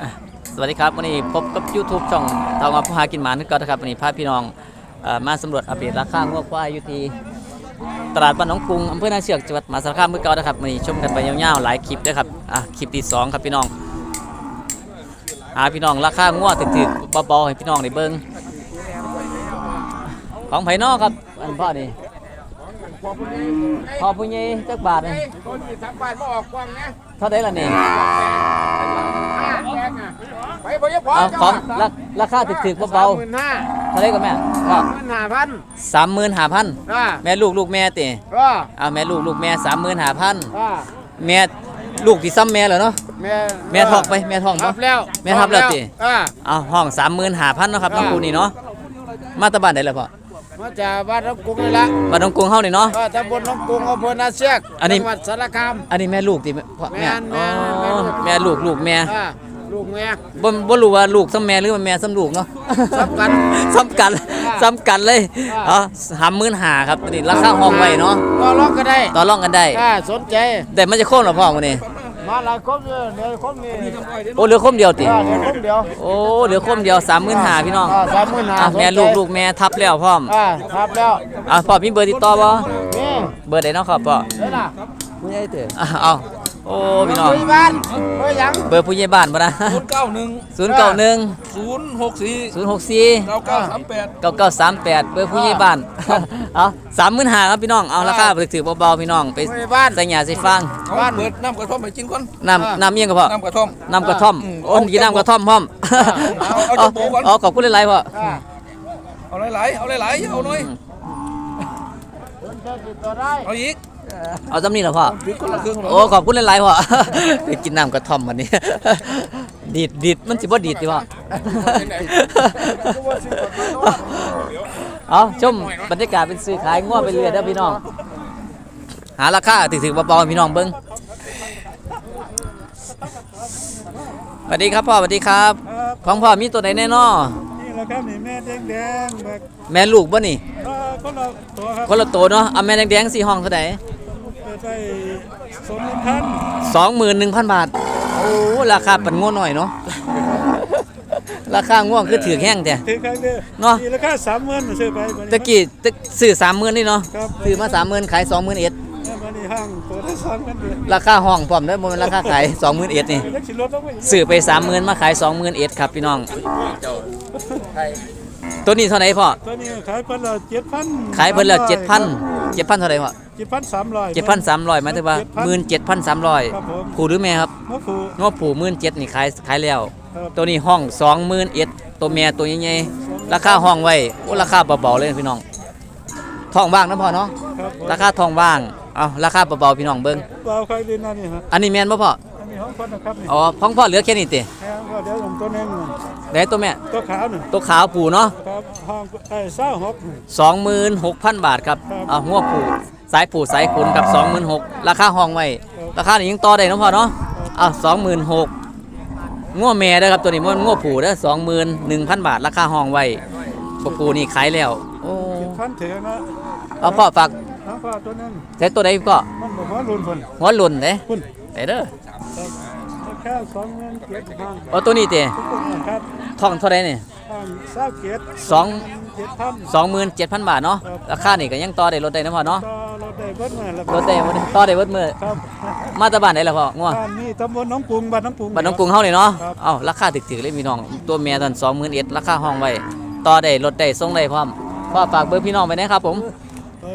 อะสวัสดีครับวันนี้พบกับ YouTube ช่องทางมาผู้หากินหมานึกก่อนนะครับวันนี้พาพี่น้องเอ่อมาสำรวจอัปเดตราคางัวควายอยู่ที่ตลาดบ้านหนองกรุงอำเภอนาเชือกจังหวัดมหาสารคามเมื่อก่อนนะครับวันนี้ชมกันไปยาวๆหลายคลิปด้วยครับอะคลิปที่สองครับพี่น้องหาพี่น้องราคางัวถึกๆเบาๆให้พี่น้องได้เบิ่งของไผนอกครับอันพ่อนี่พ่อผู้ใหญ่จักบาทนี่คนที่ทำบ้านมาออกกว้างนะเท่าไดล่ะนี่ แพงอะไปบ่ยพอ เอาของราราคาถึกๆเบาหมื่นห้าๆเท่าไดก็แม่ก็หมื่นห้าพันสามหมื่นห้าพันอ่าแม่ลูกลูกแม่ติก็เอาแม่ลูกลูกแม่สามหมื่นห้าพันอ่าแม่ลูกที่ซ้ำแม่เหรอเนาะแม่แม่ทองไปแม่ทองทัปะบแล้วแม่ทับแล้วติอ่า เอาห้องสามหมื่นห้าพันเนาะครับน้องคูนี่เนาะมาตะบ้านได้เลยพ่อมาจากบ้านน้องกรุงนี่ละบ้านน้องกรุงเฮานี่เนาะก็ตำบลน้องกรุงอำเภอนาเชือกอันนี้ จังหวัดสารคาม อันนี้แม่ลูกติพ่อแม่แม่อ๋อแม่แม่ลูก แม่ลูกลูกแม่ อ่า ลูกแม่บ่บ่รู้ว่าลูกซ้ำแม่หรือว่าแม่ซ้ำลูกเนาะซ้ำกันซ้ำกันซ้ำกันเลยเอาสามหมื่นห้าครับอันนี้ราคาห้องไว้เนาะก็ร้องก็ได้ต่อรองกันได้อ่าสนใจแต่มันจะโค่นเหรอพ่อมื้อนี้มาหลายคนเลยเดี๋ยวคนนี้โอ้เหลือคมเดียวติอ่าเดี๋ยวคนเดียวโอ้เหลือคมเดียวสามหมื่นห้าพี่น้องอ่าสามหมื่นห้าอะแม่ลูกลูกแม่ทับแล้วพร้อมอ่าครับแล้วอะพ่อมีเบอร์ติดต่อบ่นี่เบอร์ใดเนาะครับพ่อเด้อล่ะผู้ใหญ่เต๋ออะเอา โอ้พี่น้องคุยบ้านเฮ้ยยังเบอร์ผู้ใหญ่บ้านบ่นะศูนย์เก้าหนึ่ง091ศูนย์หกสี่064เก้าเก้าสามแปด9938เบอร์ผู้ใหญ่บ้านเอา35,000ครับพี่น้องเอาราคาถือๆเบาๆพี่น้องไปคุยบ้านใส่หญ้าใส่ฟางเอาบ้านเปิดน้ำกระท่อมให้กินก่อนน้ำน้ำเมี่ยงก็พอน้ำกระท่อมน้ำกระท่อมอืมโอ้กินน้ำกระท่อมพร้อมเอาเอาจะโบก่อนอ๋อขอบคุณหลายๆพ่ออ่าเอาหลายๆเอาหลายๆเอาหน่อยสนใจติดต่อได้เอาอีก เอาจำนี้เหรอพ่อปิดคนละครึ่งเหรอโอ้ขอบคุณหลายๆพ่อไปกินน้ำกระท่อมวันนี้ ดีดดีดมันสิบ่ดีดดิพ่อเอาชมบรรยากาศเป็นซื้อขายง้อไปเรื่อยเด้อพี่น้อง หาราคาถือๆเบาๆให้พี่น้องเบิ่งสวัสดีครับพ่อสวัสดีครับของพ่อมีตัวไหนแน่นอนี่แหละครับนี่แม่แดงแดงๆแบบแม่ลูกบ่นี่เอ่อคนละตัวครับคนละตัวเนาะเอาแม่แดงๆสี่ห้องเท่าไหร่ เปิดไปสมนพันสองหมื่นหนึ่งพันบาท โอ้ราคาปันง่วหน่อยเนาะราคาง่วงคือถือแห้งแต่ถือครั้งเดียวเนาะนี่ราคาสามหมื่นซื้อไปบัดนี้ตะกี้ตะซื้อสามหมื่นนี่เนาะครับซื้อมาสามหมื่นขายสองหมื่นเอ็ดเนี่ยบัดนี้ห้างตัวละสามพันเดียวราคาห้องพร้อมเด้อบ่แม่นราคาขายสองหมื่นเอ็ดนี่เล็กสิลดลงไปอีกซื้อไปสามหมื่นมาขายสองหมื่นเอ็ดครับพี่น้อง ตัวนี้เท่าไหร่พ่อ ตัวนี้ขายเพิ่นละเจ็ดพันขายเพิ่นแล้วเจ็ดพันเจ็ดพันเท่าไหร่พ่อเจ็ดพันสามร้อย เจ็ดพันสามร้อยหมายถึงว่าหมื่นเจ็ดพันสามร้อยครับผม ผูหรือแม่ครับมะผูงอผูหมื่นเจ็ดนี่ขายขายแล้ว ครับตัวนี้ห้องสองหมื่นเอ็ดตัวเมียตัวใหญ่ๆราคาห้องไว้โอ้ราคาเบาๆเลยพี่น้องทองว่างนะพ่อเนาะครับผมราคาทองว่างเอาราคาเบาๆพี่น้องเบิ้งเราใครเรียนนั่นนี่ฮะอันนี้แม่นบ่พ่ออั นนี้ห้องคนนะครับนี่อ๋อพ้องพ่อเหลือแค่นี้ติแพงก็เดี๋ยวผมตัวหนึงน่ะไหนตัวแม่ ตัวขาวหนึ่งตัวขาวผูเนาะครับห้องไอ้เศร้าหกสองหมื่นหกพันบาทครับครับ เอาหัวผูสายผูสายขุนกับสองหมื่นหกราคาห้องไว้ครับราคานี่ยังต่อได้เนาะพ่อเนาะเอาสองหมื่นหกงัวแม่เด้อครับตัวนี้มันงัวผูเด้อสองหมื่นหนึ่งพันบาท ราคาห้องไว้ปผูนี่ขายแล้วโอ้เจ็ดพันถือนะเอาพ่อฝากน้ำปลาตัวหนึงใช้ตัวใดก็มันบอกว่ารุนคนหัวหล่นเด้คุณไดเด้อ ราคาสองเงินเจ็ดห้างเอาตัวนี้เตะทุกคนนะครับท่องเท่าไรนี่ห้างเศร้าเกียรติสองเจ็ดพันสองหมื่นเจ็ดพันบาทเนาะราคานี่ก็ยังต่อได้ลดได้นะพ่อเนาะต่อรถได้เบิ้ลมาแล้วลดได้บ่ได้ต่อได้เบิดมือครับมาตะบ้านได้แล้วพ่องัวบ้านนี้ตำบลหน้องกรุงบ้านหน้องกรุงบ้านน้องกรุงเฮานี่เนาะครับเอ้าราคาถึกๆเลยพี่น้องตัวเมียตอนสองหมื่นเอ็ดราคาห้องไว้ต่อได้ลดได้ส่งได้พร้อมพ่อฝากเบอร์พี่น้องไปนะครับผมเอ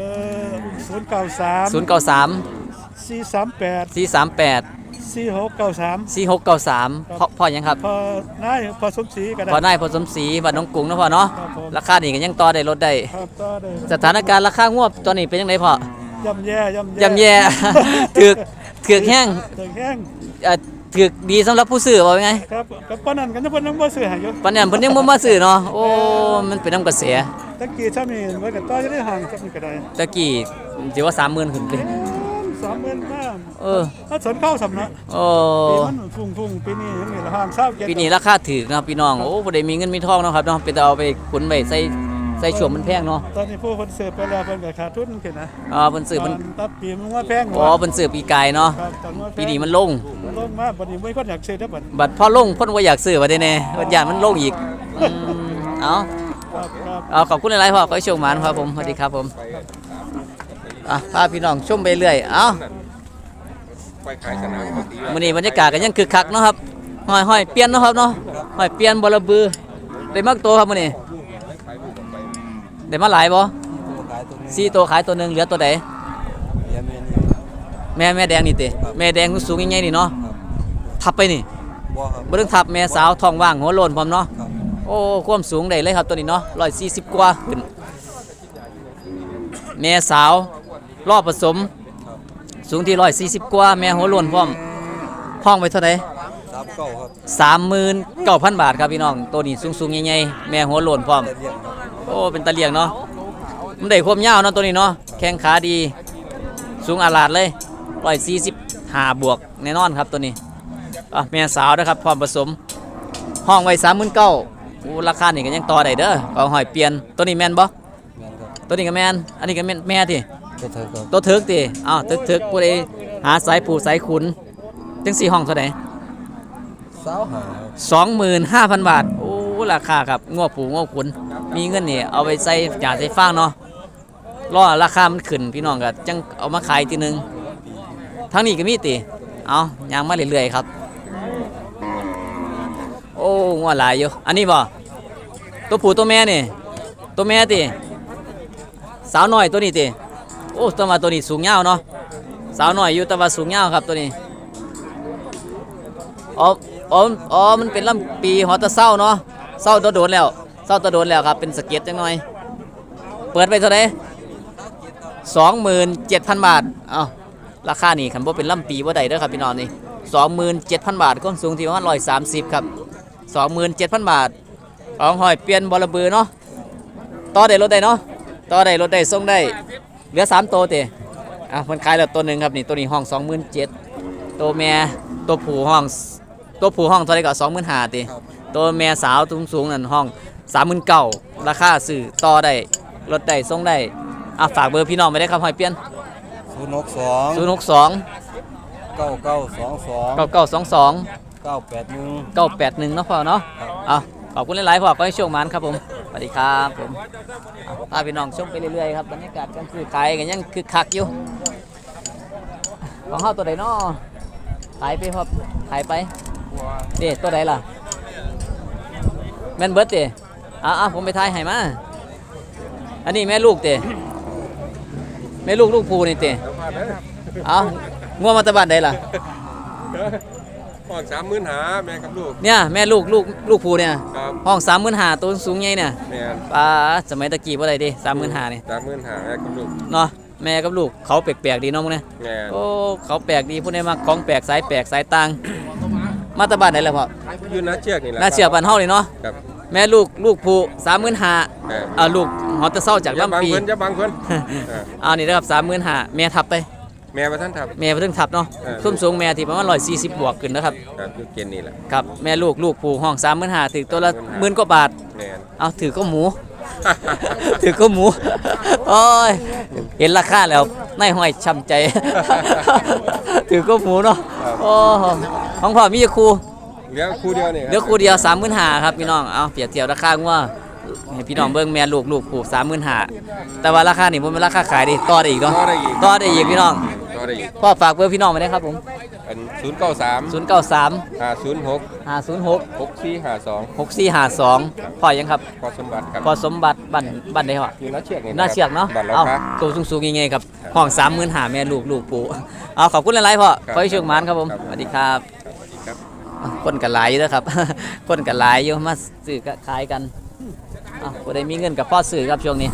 อศูนย์เก้าสามศูนย์เก้าสามสี่สามแปดสี่สามแปด สี่หกเก้าสามสี่หกเก้าสามพ่อพ่อยังครับพอนายพอสมศรีก็ได้พ่อนายพอสมศรีบ้านน้องกรุงเนาะพ่อเนาะครับผมราคานี่ก็ยังต่อได้ลดได้ครับต่อได้สถานการณ์ราคางวบตอนนี้เป็นยังไงพ่อย่ำแย่ย่ำแย่ย่ำแย่ถือกถือกแห้งถึงแห้งเอ่อถือกดีสำหรับผู้ซื้อว่าไงครับกับปานนั้นกันจะเพิ่นน้ำบ่ซื้อให้อยู่ปัญญาเพิ่นยังบ่มาซื้อเนาะโอ้มันเป็นน้ำกระแสตะกี้ถ้ามีไว้กับต่อจะได้ห่างจักนี่ก็ได้ตะกี้สิว่า30,000ขึ้นเลยสามหมื่นห้าเออถ้าสนเข้าสำนักโอ้ปีมันฟุ้งฟุ้งๆปีนี้ยังมีละห่างเศร้าเกียรติปีนี้ราคาถูกนะครับพี่น้อง โอ้บ่ได้มีเงินมีทองเนาะครับเนาะไปแต่เอาไปขุนไว้ใส่ใส่ช่วงมันแพงเนาะ ตอนนี้ผู้คนเสิร์ฟไปแล้วเพิ่นก็ขาดทุนขึ้นนะอ่าเพิ่นซื้อเพิ่นตอนตัดปีมันว่าแพงอ๋อเพิ่นซื้อปีกายเนาะครับตอนว่าแพงปีนี้มันลงมันลงมากบัดนี้ไม่คนอยากซื้อได้อบัดบัดพอลงเพิ่นบ่อยากซื้อว่าได้แน่เพิ่นย่านมันลงอีกอืมเอาครับครับเอาขอบคุณหลายๆพ่อขอให้โชคหมานครับผมสวัสดีครับผม อะพาพี่น้องชมไปเรื่อย เอ้าไปขายสนามปกติมื้อนี้บรรยากาศก็ยังคึกคักเนาะครับห้อยๆเปลี่ยนเนาะครับเนาะห้อยเปลี่ยนบ่ระบือ ได้มักตัวครับมื้อนี้ได้มาหลายบ่สี่ตัวขายตัวหนึงเหลือตัวใดแม่แม่แดงนี่ติแม่แดงสูงใหญ่ๆนี่เนาะทับไปนี่บ่ครับบ่ต้องทับแม่สาวท้องว่างหัวโลนพร้อมเนาะครับโอ้ความสูงได้เลยครับตัวนี้เนาะ140กว่าขึ้นแม่สาว รอบผสม สูงที่140กว่า แม่หัวโลนพร้อมห้องไปเท่าไหร่สามเก้าครับสามหมื่นเก้าพันบาทครับพี่น้อง ตัวนี้สูงสูงๆใหญ่ๆแม่หัวโลนพร้อม แต่เรียกครับโอ้ เป็นตะเลียงเนาะ มันได้ความยาวเนาะตัวนี้เนาะ แข้งขาดี สูงอาลาดเลยร้อยสี่สิบห้าบวกแน่นอนครับตัวนี้อะแม่สาวนะครับพร้อมผสม ห้องไว้สามหมื่นเก้าราคานี่ก็ยังต่อได้เด้อก็หอยเปลี่ยน ตัวนี้แม่นบ่ แม่นครับตัวนี้ก็แม่นอันนี้ก็แม่นแม่ที่ ตัวเธอครับตัวเถิกติอ้าวเถิกเถิกผู้ใดหาสายผูสายขุนจังสี่ห้องเท่าไหร่สาวหาสองหมื่นห้าพันบาท โอ้ ราคาครับงวผูงวขุน มีเงินนี่เอาไปใส่จ่าใส่ฟางเนาะรอราคามันขึ้นพี่น้องก็จังเอามาขายทีหนึงทั้งนี้ก็มีติเอายางมาเรื่อยๆครับ โอ้งวหลายอยู่ อันนี้บ่ตัวผู้ตัวแม่นี่ ตัวแม่ติสาวน้อยตัวนี้ติโอ้ตัวมาตัวนี้สูงยาวเนาะสาวน้อยอยู่แต่ว่าสูงยาวครับตัวนี้อ๋ออ๋ออ๋อมันเป็นลำปีหัวตะเศร้าเนาะเศร้าตัวโดนแล้วเศร้าตัวโดนแล้วครับเป็นสเก็ตจังหน่อย เปิดไปเท่าไหร่สองหมื่นเจ็ดพันบาทเอ้าราคานี่คันบ่เป็นลำปีบ่ได้เด้อครับพี่น้องนี่สองหมื่นเจ็ดพันบาทความสูงที่ประมาณร้อยสามสิบครับสองหมื่นเจ็ดพันบาทของหอยเปลี่ยนบอลเบือเนาะต่อได้รถได้เนาะต่อได้รถได้ส่งได้ เหลือสามตัวเตะอะมันขายแล้วตัวหนึ่งครับนี่ตัวนี้ห้องสองหมื่นเจ็ดตัวแม่ตัวผู้ห้องตัวผู้ห้องเท่าไหรก็สองหมื่นห้าตีตัวแม่สาวสูงสูงๆนั่นห้องสามหมื่นเก้าราคาซื้อต่อได้รถได้ส่งได้อะฝากเบอร์พี่น้องไปได้ครับหอยเปลี่ยนศูนย์หกสองศูนย์หกสองเก้าเก้าสองสองเก้าเก้าสองสองเก้าแปดหนึ่งเก้าแปดหนึ่งเนาะพ่อเนาะเอาขอบคุณหลายๆพ่อก็ให้โชคมันครับผม สวัสดีครับผมเอาพาพี่น้องชมไปเรื่อยๆครับบรรยากาศการซื้อขายกันยังคึกคักอยู่ของเฮาตัวใดน้อขายไปครับขายไปเด้ตัวใดล่ะแม่นเบิดเด้อะอะผมไปทายให้มาอันนี้แม่ลูกเด้แม่ลูกลูกภูนี่เด้เอาง่วงมาตะบ้านใดล่ะ ห้องสามหมื่นหาแม่กับลูกเนี่ยแม่ลูกลูกลูกภูเนี่ยครับห้องสามหมื่นหาตัวสูงใหญ่เนี่ยแม่นปลาสมัยตะกี้ว่าไรดิสามหมื่นหานี่สามหมื่นหาแม่กับลูกเนาะแม่กับลูกเขาแปลกๆดีเน้องเนี่ยแม่นโอ้เขาแปลกดีผู้ใดมาของแปลกสายแปลกสายต่างมาตาบ้านไหนล่ะพ่ออยู่นาเชือกนี่แหละน่าเชื่อบ้านเฮาเลยเนาะครับแม่ลูกลูกผู้สามหมื่นหาแม่นอ่าลูกหอตะเศร้าจากอย่าบังลำปีเพิ่นอย่าบังเพิ่นเอออ่านี่นะครับสามหมื่นหาแม่ทับไป แม่ประท่านทับ แม่เพิ่งทับเนาะเออ ส้มสูงแม่ที่ประมาณร้อยสี่สิบบวกขึ้นนะครับ ครับอยู่เกณฑ์นี่แหละ ครับ แม่ลูกลูกผู้ห้องสามหมื่นหาถึงตัวละหมื่นกว่าบาท แม่น เอาถือก็หมู ถือก็หมู โอ้ย เห็นราคาแล้วนายห้อยช้ำใจ ถือก็หมูเนาะ โอ้ของพ่อมีครู เหลือคู่เดียวนี่เหลือครูเดียวสามหมื่นหาครับพี่น้อง เอาเปรียบเทียบราคาว่า ให้พี่น้องเบิ่งแม่ลูกลูกผูสามหมื่นหาแต่ว่าราคานี่มันเป็นราคาขายดิต่อได้อีกเนาะต่อได้อีก ต่อได้อีกพี่น้องต่อได้อีกพ่อฝากเบอร์พี่น้องไว้นะครับผมอันศูนย์เก้าสาม0 9 3ห้าศูนย์หก5 0 6หกสี่ห้าสอง6 4 5 2พ่อยังครับพอสมบัติครับพ่อสมบัติบันบันได้เหรอ อยู่นาเชือกนี่น่าเชือกเนาะบัตรเราเอาครับ ตัวสูงๆยังไงครับห้องสามหมื่นหาแม่ลูกลูกปู่เอาขอบคุณหลายๆพ่อครับขอให้โชคหมานครับผมครับ สวัสดีครับสวัสดีครับอะคนกันหลายอยู่เด้อครับ คนกันหลายอยู่มาซื้อก็ขายกัน อะบ่ได้มีเงินกับพ่อซื้อครับช่วงนี้